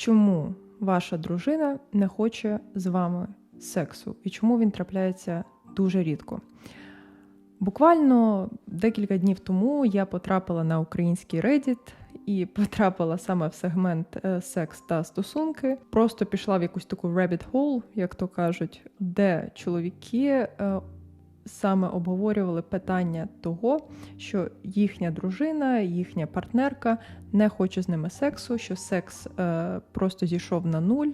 чому ваша дружина не хоче з вами сексу і чому він трапляється дуже рідко. Буквально декілька днів тому я потрапила на український Reddit і потрапила саме в сегмент е, секс та стосунки. Просто пішла в якусь таку rabbit hole, як то кажуть, де чоловіки е, саме обговорювали питання того, що їхня дружина, їхня партнерка не хоче з ними сексу, що секс е, просто зійшов на нуль.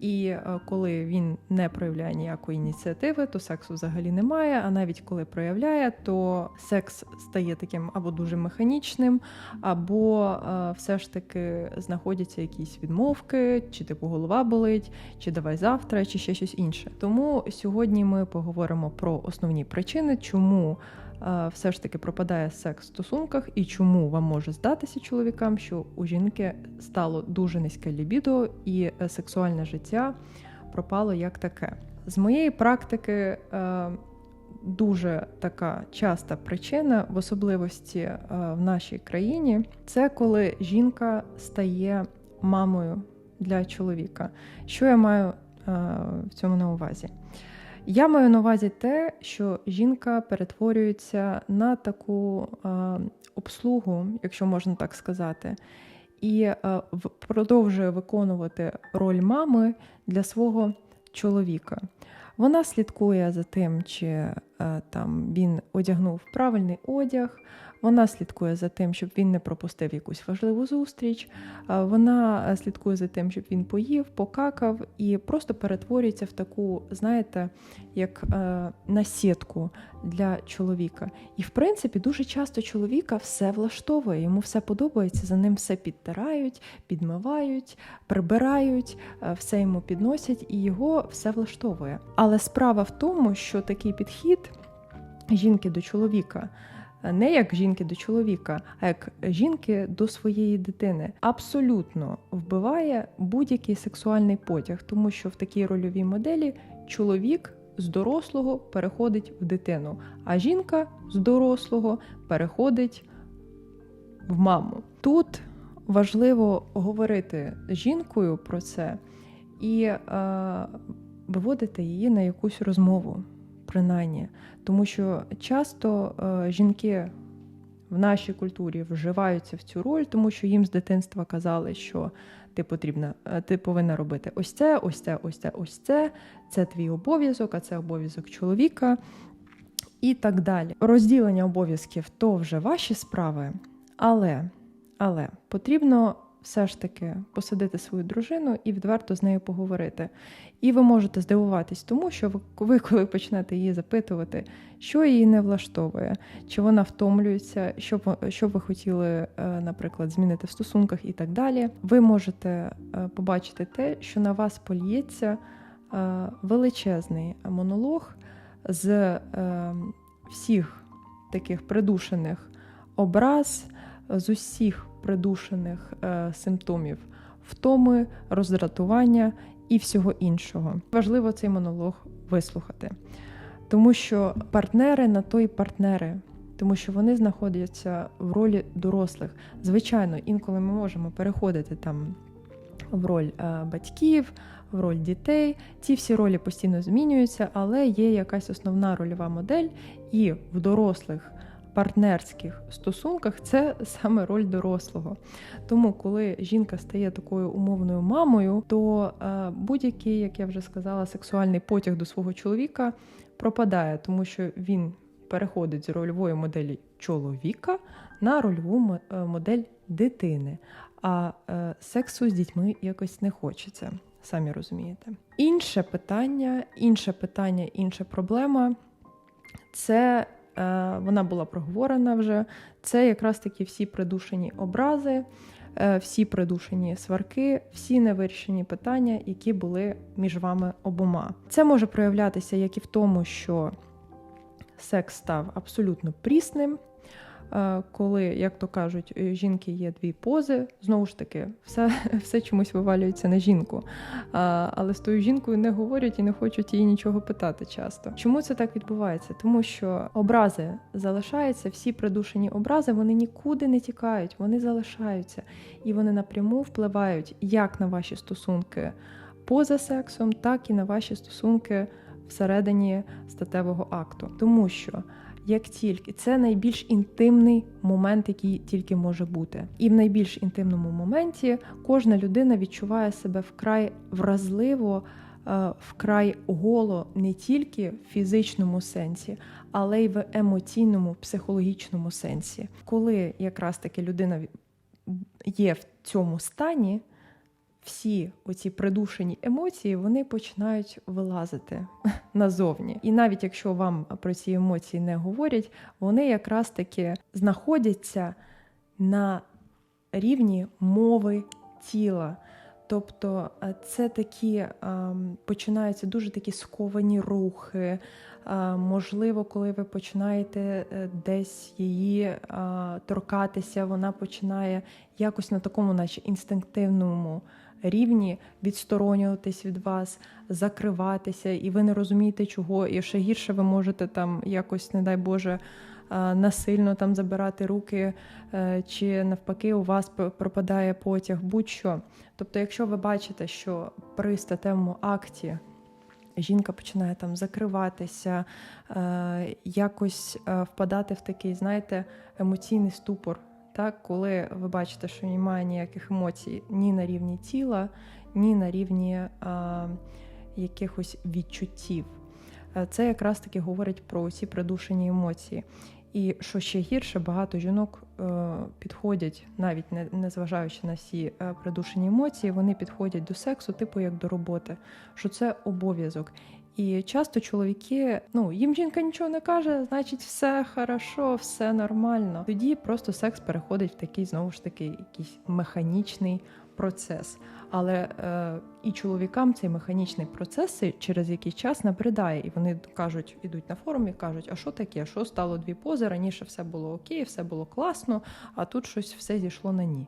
І е, коли він не проявляє ніякої ініціативи, то сексу взагалі немає. А навіть коли проявляє, то секс стає таким або дуже механічним, або е, все ж таки знаходяться якісь відмовки, чи типу голова болить, чи давай завтра, чи ще щось інше. Тому сьогодні ми поговоримо про основні причини, чому все ж таки пропадає секс в стосунках, і чому вам може здатися чоловікам, що у жінки стало дуже низьке лібідо і е, сексуальне життя пропало як таке. З моєї практики. Е, дуже така часта причина, в особливості е, в нашій країні, це коли жінка стає мамою для чоловіка. Що я маю в цьому на увазі? Я маю на увазі те, що жінка перетворюється на таку е, обслугу, якщо можна так сказати, і е, продовжує виконувати роль мами для свого чоловіка. Вона слідкує за тим, чи там він одягнув правильний одяг. Вона слідкує за тим, щоб він не пропустив якусь важливу зустріч. Вона слідкує за тим, щоб він поїв, покакав і просто перетворюється в таку, знаєте, як е, насітку для чоловіка. І, в принципі, дуже часто чоловіка все влаштовує, йому все подобається, за ним все підтирають, підмивають, прибирають, е, все йому підносять, і його все влаштовує. Але справа в тому, що такий підхід жінки до чоловіка. Не як жінки до чоловіка, а як жінки до своєї дитини, абсолютно вбиває будь-який сексуальний потяг, тому що в такій рольовій моделі чоловік з дорослого переходить в дитину, а жінка з дорослого переходить в маму. Тут важливо говорити з жінкою про це і е, виводити її на якусь розмову принаймні. Тому що часто е, жінки в нашій культурі вживаються в цю роль, тому що їм з дитинства казали, що ти потрібна, е, ти повинна робити ось це, ось це, ось це, ось це. Це твій обов'язок, а це обов'язок чоловіка. І так далі. Розділення обов'язків то вже ваші справи, але, але потрібно все ж таки посадити свою дружину і відверто з нею поговорити. І ви можете здивуватись, тому що ви, коли почнете її запитувати, що її не влаштовує, чи вона втомлюється, що що ви хотіли, е, наприклад, змінити в стосунках і так далі, ви можете е, побачити те, що на вас поліється е, величезний монолог з всіх таких придушених образ, з усіх придушених е, симптомів втоми, роздратування і всього іншого. Важливо цей монолог вислухати, тому що партнери на то й партнери. Тому що вони знаходяться в ролі дорослих. Звичайно, інколи ми можемо переходити там в роль е, батьків, в роль дітей. Ці всі ролі постійно змінюються, але є якась основна рольова модель, і в дорослих партнерських стосунках це саме роль дорослого. Тому, коли жінка стає такою умовною мамою, то е, будь-який, як я вже сказала, сексуальний потяг до свого чоловіка пропадає, тому що він переходить з рольової моделі чоловіка на рольову е, модель дитини. А е, сексу з дітьми якось не хочеться, самі розумієте. Інше питання, інше питання, інша проблема це вона була проговорена вже. Це якраз такі всі придушені образи, е, всі придушені сварки, всі невирішені питання, які були між вами обома. Це може проявлятися як і в тому, що секс став абсолютно прісним. Е, коли, як то кажуть, е, жінки є дві пози, знову ж таки, все все чомусь вивалюється на жінку. Але з тою жінкою не говорять і не хочуть її нічого питати часто. Чому це так відбувається? Тому що образи залишаються, всі придушені образи вони нікуди не тікають, вони залишаються і вони напряму впливають як на ваші стосунки поза сексом, так і на ваші стосунки всередині статевого акту. Тому що як тільки. Це найбільш інтимний момент, який тільки може бути, і в найбільш інтимному моменті кожна людина відчуває себе вкрай вразливо, е, вкрай голо не тільки в фізичному сенсі, але й в емоційному, психологічному сенсі, коли якраз таки людина є в цьому стані всі оці придушені емоції вони починають вилазити назовні. І навіть якщо вам про ці емоції не говорять, вони якраз таки знаходяться на рівні мови тіла. Тобто е, це такі починаються дуже такі сковані рухи. Можливо, коли ви починаєте е, десь її торкатися, вона починає якось на такому, наче інстинктивному рівні відсторонюватись від вас, закриватися, і ви не розумієте, чого. І ще гірше ви можете там якось, не дай Боже, насильно там забирати руки, е, чи навпаки, у вас пропадає потяг, будь-що. Тобто, якщо ви бачите, що при статевому акті жінка починає там закриватися, е, якось е, впадати в такий, знаєте, емоційний ступор так, коли ви бачите, що немає ніяких емоцій ні на рівні тіла, ні на рівні а, якихось відчуттів. Е, це якраз таки говорить про усі придушені емоції. І що ще гірше, багато жінок е, підходять, навіть не, не зважаючи на всі е, придушені емоції, вони підходять до сексу, типу як до роботи, що це обов'язок. І часто чоловіки, ну їм жінка нічого не каже, значить, все хорошо, все нормально. Тоді просто секс переходить в такий знову ж таки якийсь механічний процес. Але е, і чоловікам цей механічний процес через якийсь час набридає, і вони кажуть, ідуть на форум і кажуть, а що таке? Що стало дві пози? Раніше все було окей, все було класно, а тут щось все зійшло на ні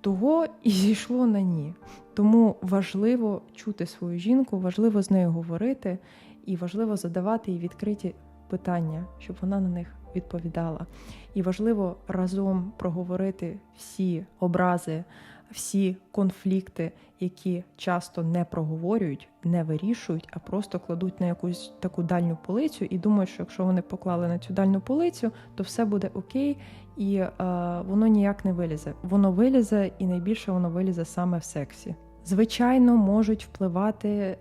того і зійшло на ні. Тому важливо чути свою жінку, важливо з нею говорити, і важливо задавати їй відкриті питання, щоб вона на них відповідала. І важливо разом проговорити всі образи, всі конфлікти, які часто не проговорюють, не вирішують, а просто кладуть на якусь таку дальню полицю і думають, що якщо вони поклали на цю дальню полицю, то все буде окей, і е, воно ніяк не вилізе. Воно вилізе, і найбільше воно вилізе саме в сексі. Звичайно, можуть впливати е,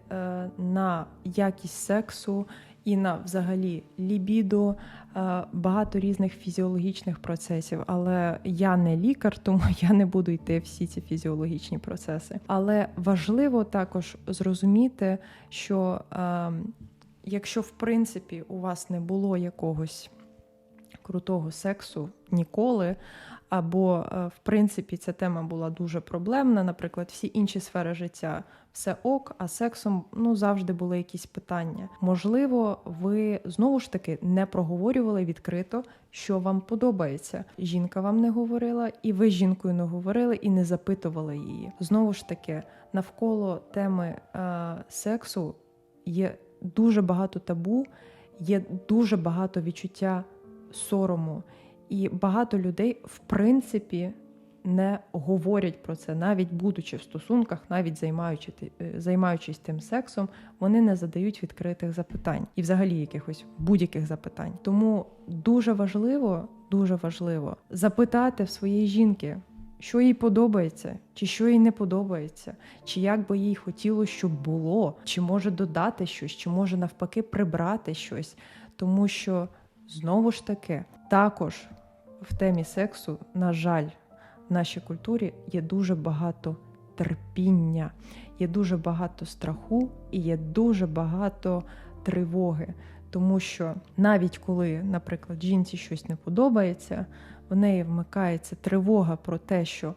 на якість сексу і на взагалі лібідо, багато різних фізіологічних процесів. Але я не лікар, тому я не буду йти всі ці фізіологічні процеси. Але важливо також зрозуміти, що е, якщо в принципі у вас не було якогось крутого сексу ніколи. Або, е, в принципі, ця тема була дуже проблемна. Наприклад, всі інші сфери життя все ок, а сексом ну завжди були якісь питання. Можливо, ви знову ж таки не проговорювали відкрито, що вам подобається. Жінка вам не говорила, і ви з жінкою не говорили і не запитували її. Знову ж таки, навколо теми е, сексу є дуже багато табу, є дуже багато відчуття сорому. І багато людей, в принципі, не говорять про це, навіть будучи в стосунках, навіть займаючи, е, займаючись тим сексом, вони не задають відкритих запитань і, взагалі, якихось будь-яких запитань. Тому дуже важливо, дуже важливо запитати в своєї жінки. Що їй подобається, чи що їй не подобається, чи як би їй хотілося, щоб було, чи може додати щось, чи може навпаки прибрати щось, тому що Знову ж таки, також в темі сексу, на жаль, в нашій культурі є дуже багато терпіння, є дуже багато страху і є дуже багато тривоги. Тому що навіть коли, наприклад, жінці щось не подобається, в неї вмикається тривога про те, що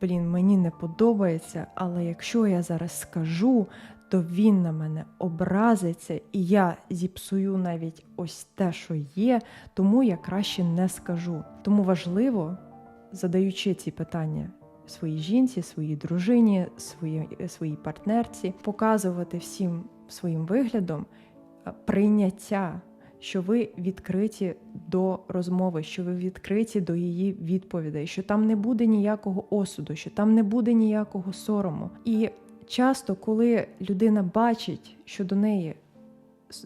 блін, мені не подобається, але якщо я зараз скажу, то він на мене образиться, і я зіпсую навіть ось те, що є, тому я краще не скажу. Тому важливо, задаючи ці питання своїй жінці, своїй дружині, своїй, своїй партнерці, показувати всім своїм виглядом е, прийняття. Що ви відкриті до розмови, що ви відкриті до її відповідей, що там не буде ніякого осуду, що там не буде ніякого сорому. І часто, коли людина бачить, що до неї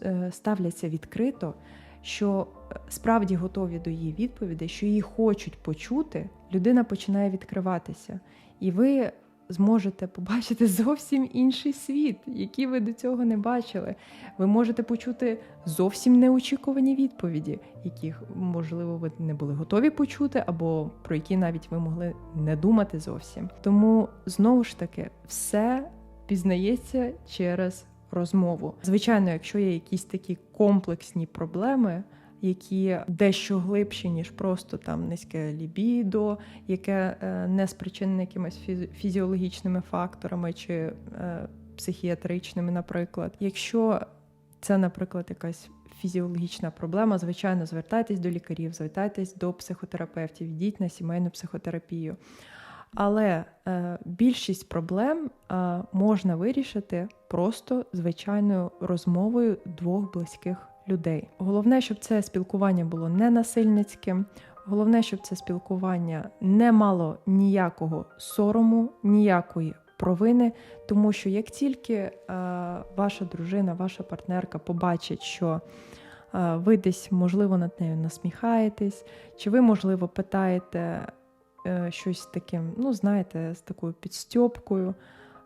е, ставляться відкрито, що е, справді готові до її відповідей, що її хочуть почути, людина починає відкриватися. І ви зможете побачити зовсім інший світ, який ви до цього не бачили. Ви можете почути зовсім неочікувані відповіді, яких, можливо, ви не були готові почути, або про які навіть ви могли не думати зовсім. Тому знову ж таки все пізнається через розмову. Звичайно, якщо є якісь такі комплексні проблеми які дещо глибші, ніж просто там низьке лібідо, яке е, не спричинене якимись фізіологічними факторами чи е, психіатричними, наприклад. Якщо це, наприклад, якась фізіологічна проблема, звичайно, звертайтесь до лікарів, звертайтесь до психотерапевтів, йдіть на сімейну психотерапію. Але е, більшість проблем е, можна вирішити просто звичайною розмовою двох близьких людей. Головне, щоб це спілкування було не насильницьким. Головне, щоб це спілкування не мало ніякого сорому, ніякої провини, тому що як тільки е, ваша дружина, ваша партнерка побачить, що е, ви десь, можливо, над нею насміхаєтесь, чи ви, можливо, питаєте е, щось таким, ну, знаєте, з такою підстьопкою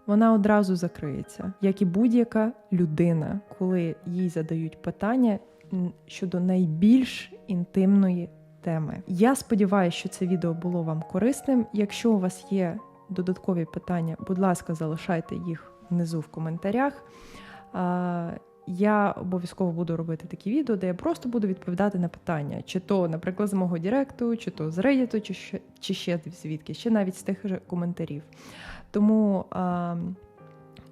вона одразу закриється, як і будь-яка людина, коли їй задають питання щодо найбільш інтимної теми. Я сподіваюся, що це відео було вам корисним. Якщо у вас є додаткові питання, будь ласка, залишайте їх внизу в коментарях. Я обов'язково буду робити такі відео, де я просто буду відповідати на питання, чи то, наприклад, з мого Директу, чи то з Reddit, чи ще, чи ще звідки, чи навіть з тих же коментарів. Тому а,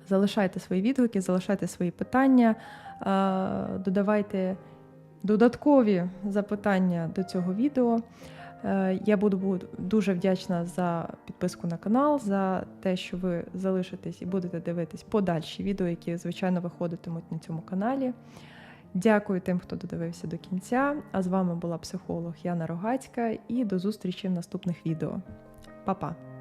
залишайте свої відгуки, залишайте свої питання, а, додавайте додаткові запитання до цього відео. Е, я буду дуже вдячна за підписку на канал, за те, що ви залишитесь і будете дивитись подальші відео, які, звичайно, виходитимуть на цьому каналі. Дякую тим, хто додивився до кінця. А з вами була психолог Яна Рогацька, і до зустрічі в наступних відео. Па-па!